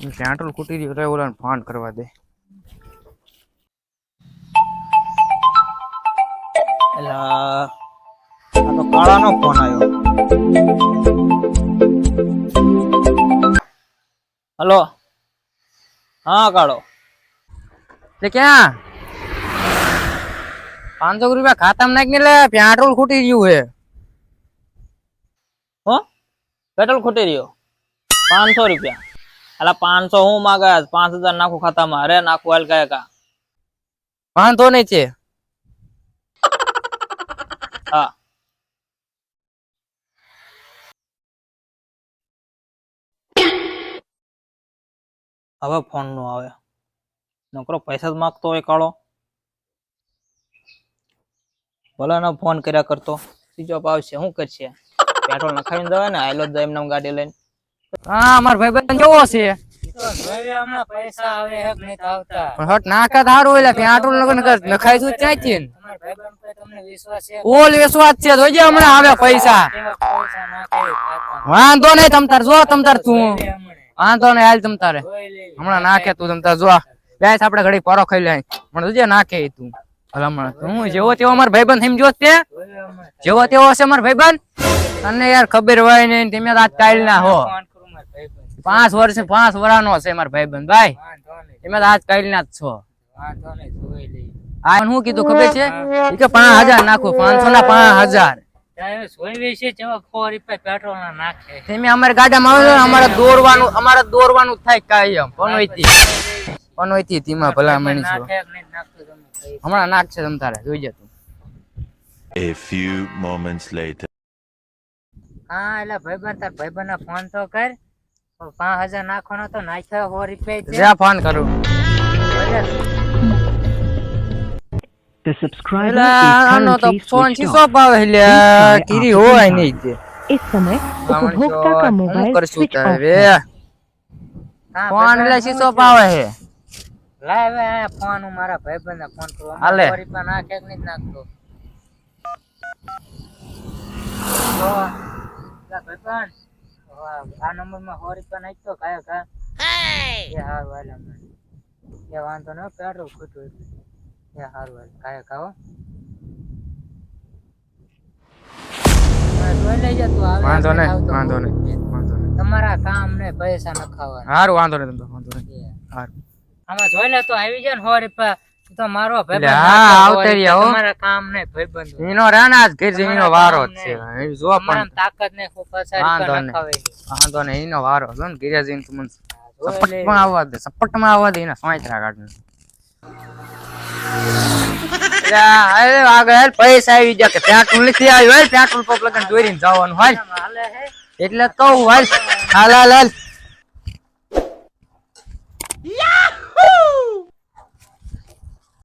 Petrol ખૂટી રહ્યું રે ઓલાને ફોન કરવા દે. એલા આ તો કાળાનો ફોન આવ્યો હલો? હા કાળો. તે ક્યાં? પાંચસો રૂપિયા ખાતામાં નાખી લે પેટ્રોલ ખૂટી રહ્યું હે. હો? પેટ્રોલ ખૂટી રહ્યો. પાંચસો રૂપિયા. અલા પાંચસો હું માગે? પાંચ હજાર નાખું ખાતામાં. અરે નાખું હાલ કયા કા વાંધો નહીં છે. હા. હવે ફોન નો આવે. નકરો પૈસા જ માગતો હોય કાળો. ભલે ને ફોન કર્યા કરતો. સ્વિચ ઓફ આવશે શું કરશે? પેટ્રોલ નખાવીને જવાય ને આયલો જ જાય એમને ગાડી લઈને. હા મારો ભાઈબંધ કેવો છે? પૈસા આવે હક નહીં આવતા. પણ હટ નાકા તારું એટલે પેટ્રોલ નગર નગર નખાઈ શું ક્યાં છે ઓલ વિશ્વાસ જોજે હમણાં આવે પૈસા. વાંધો નહીં તમતાર જો તમતાર તું. વાંધો નહીં હાલ તમતારે હમણાં નાખે તું તમ તાર જો. બેસ આપણે ઘડી પરો ખાઈ લે. પણ જોજે નાખે તું. હમણાં. તું જેવો તેવો મારો ભાઈબંધ સમજો તે જોઈ લે જેવો તેવો હશે મારો ભાઈબંધ? અને યાર ખબર હોય ને તમે તો આજ કાલ ના હો ફોન કરું મારા ભાઈબંધ. પાંચ વર્ષ પાંચ વર્ષનો છે મારા ભાઈબંધ. ભાઈ તમે આજ કાલ ના જ છો. આ શું કીધું ખબર છે? કે પાંચ હજાર નાખો પાંચસો ના પાંચ હજાર. ત્યાં જોઈ લે છે જેવા સો પેટ્રોલ ના નાખે. તમે અમારી ગાડામાં અમારે દોરવાનું અમારે દોરવાનું થાય કાયમ. પનોઈથી પનોઈથી ધીમા ભલામણી છો. નાખે કે નહીં નાખતું તમે કહી. હમણાં નાખશે તમ તારે જોઈ જતું. A few moments later. હા એટલે ભાઈબંધ તાર ભાઈબંધ ને ફોન તો કર. પાંચ હજાર નાખવાનો તો નાખ્યો સો રૂપિયા જ છે. જા ફોન કરું બોલે. The subscriber એલા is આનો તો currently ફોન switched શીશો off. પાવે એટલે try કીરી after હોય some નહીં તે इस समय उपभोक्ता का હું मोबाइल કરશું स्विच ऑफ તારે है હા, ફોન એટલે ભાઈબંધ શીશો શું પાવે છે છે? લાય હવે આ ફોન હું મારા ભાઈબંધ ને ફોન કરું હાલે. સો રૂપિયા નાખે કે નહીં નાખતો તો, લા ભાઈબંધ, વાહ, આ નંબરમાં સો રૂપિયા નાખતો કાયો કા એ હારું વાલા મને એ વાંધો ન પેટ્રોલ ખૂટ્યું એટલે. એ હાર વાલ કાયો કા જોઈ લેજે તું આવે વાંધો નહીં વાંધો. નહીં વાંધો નહીં. તમારા કામ ને પૈસા નખાવાના. સારું વાંધો નહીં તમને વાંધો નહીં. સારું આમાં જોઈ લે તો આવી જાય ને સો રૂપિયા. તો મારો. તમારા કામ ને ભાઈબંધ એનો રાના જ ઘેર એનો વારો જ છે. જો પણ. તાકાત ને વાંધો નહીં. એનો વારો જો ને જઈને તું મને જોઈ આવવા દે સપટમાં આવવા દે એના સોંચરા કાઢ ને આગળ પૈસા આવી ગયા કે પેટ્રોલ નથી આવ્યું હોય પેટ્રોલ પંપ લગન દોરીને જવાનું હોય એટલે કહું હાલ હાલ હાલ.